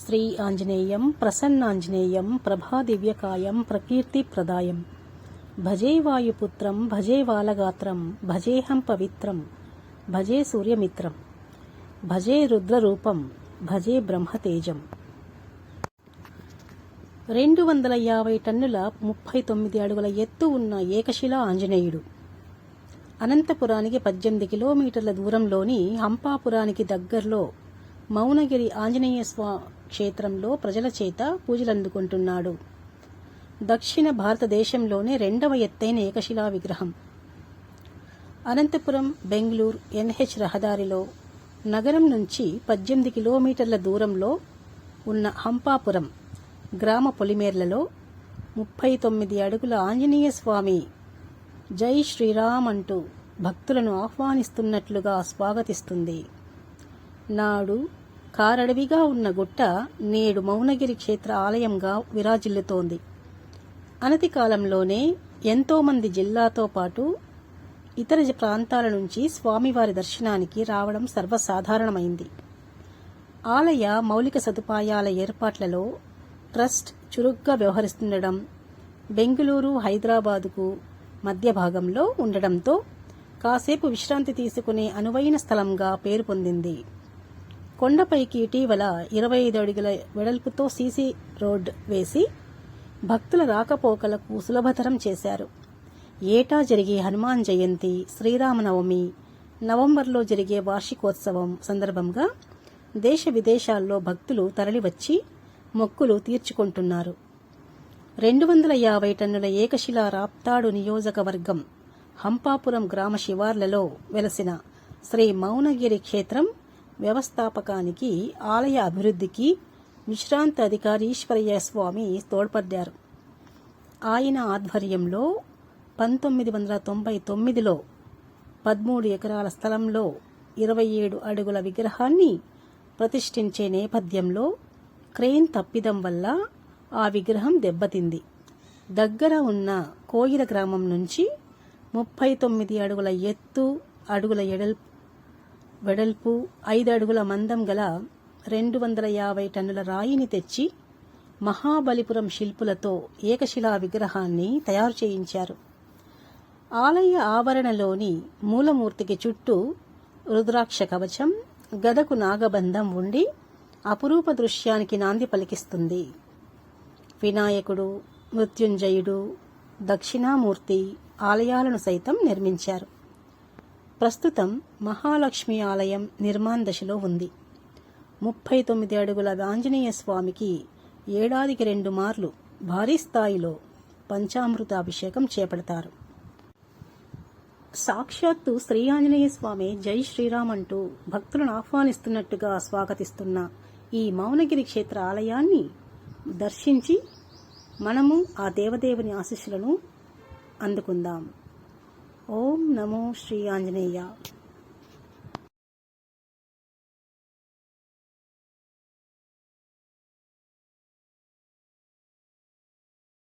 శ్రీ ఆంజనేయం ప్రసన్నాంజనేయం ప్రభాదివ్యకాయం ప్రకీర్తిప్రదాయం. భజే వాయుపుత్రం భజే బాలగాత్రం భజేహం పవిత్రం భజే సూర్యమిత్రం భజే రుద్రరూపం భజే బ్రహ్మతేజం. రెండు వందల యాభై టన్నుల ముప్పై తొమ్మిది అడుగుల ఎత్తు ఉన్న ఏకశిలా ఆంజనేయుడు. అనంతపురానికి పద్దెనిమిది కిలోమీటర్ల దూరంలోని హంపాపురానికి దగ్గరలో మౌనగిరి ఆంజనేయ స్వా క్షేత్రంలో ప్రజల చేత పూజలందుకుంటున్నాడు. దక్షిణ భారతదేశంలోనే రెండవ ఎత్తైన ఏకశిలా విగ్రహం. అనంతపురం బెంగళూరు ఎన్హెచ్ రహదారిలో నగరం నుంచి పద్దెనిమిది కిలోమీటర్ల దూరంలో ఉన్న హంపాపురం గ్రామ పొలిమేర్లలో ముప్పై తొమ్మిది అడుగుల ఆంజనేయ స్వామి జై శ్రీరామ్ అంటూ భక్తులను ఆహ్వానిస్తున్నట్లుగా స్వాగతిస్తుంది. నాడు కారడవిగా ఉన్న గుట్ట నేడు మౌనగిరి క్షేత్ర ఆలయంగా విరాజిల్లుతోంది. అనతి కాలంలోనే ఎంతోమంది జిల్లాతో పాటు ఇతర ప్రాంతాల నుంచి స్వామివారి దర్శనానికి రావడం సర్వసాధారణమైంది. ఆలయ మౌలిక సదుపాయాల ఏర్పాట్లలో ట్రస్ట్ చురుగ్గా వ్యవహరిస్తుండడం బెంగళూరు హైదరాబాదుకు మధ్య భాగంలో ఉండడంతో కాసేపు విశ్రాంతి తీసుకునే అనువైన స్థలంగా పేరు పొందింది. కొండపైకి ఇటీవల ఇరవై ఐదు అడుగుల వెడల్పుతో సీసీ రోడ్ వేసి భక్తుల రాకపోకలకు సులభతరం చేశారు. ఏటా జరిగే హనుమాన్ జయంతి శ్రీరామనవమి నవంబర్లో జరిగే వార్షికోత్సవం సందర్భంగా దేశ విదేశాల్లో భక్తులు తరలివచ్చి మొక్కులు తీర్చుకుంటున్నారు. రెండు వందల యాభై టన్నుల ఏకశిలా రాప్తాడు నియోజకవర్గం హంపాపురం గ్రామ శివార్లలో వెలసిన శ్రీ మౌనగిరి క్షేత్రం వ్యవస్థాపకానికి ఆలయ అభివృద్ధికి విశ్రాంత అధికారి ఈశ్వరయ్య స్వామి తోడ్పడ్డారు. ఆయన ఆధ్వర్యంలో పంతొమ్మిది వందల తొంభై తొమ్మిదిలో పదమూడు ఎకరాల స్థలంలో ఇరవై ఏడు అడుగుల విగ్రహాన్ని ప్రతిష్ఠించే నేపథ్యంలో క్రెయిన్ తప్పిదం వల్ల ఆ విగ్రహం దెబ్బతింది. దగ్గర ఉన్న కోయిల గ్రామం నుంచి ముప్పై తొమ్మిది అడుగుల ఎత్తు అడుగుల ఎడల్పు వెడల్పు ఐదు అడుగుల మందం గల రెండు వందల యాభై టన్నుల రాయిని తెచ్చి మహాబలిపురం శిల్పులతో ఏకశిలా విగ్రహాన్ని తయారు చేయించారు. ఆలయ ఆవరణలోని మూలమూర్తికి చుట్టూ రుద్రాక్ష కవచం గదకు నాగబంధం ఉండి అపురూప దృశ్యానికి నాంది పలికిస్తుంది. వినాయకుడు మృత్యుంజయుడు దక్షిణామూర్తి ఆలయాలను సైతం నిర్మించారు. ప్రస్తుతం మహాలక్ష్మి ఆలయం నిర్మాణ దశలో ఉంది. ముప్పై తొమ్మిది అడుగుల ఆంజనేయ స్వామికి ఏడాదికి రెండు మార్లు భారీ స్థాయిలో పంచామృత అభిషేకం చేపడతారు. సాక్షాత్తు శ్రీ ఆంజనేయ స్వామి జై శ్రీరామ్ అంటూ భక్తులను ఆహ్వానిస్తున్నట్టుగా స్వాగతిస్తున్న ఈ మౌనగిరి క్షేత్ర ఆలయాన్ని దర్శించి మనము ఆ దేవదేవుని ఆశీస్సులను అందుకుందాం. ఓం నమో శ్రీ ఆంజనేయ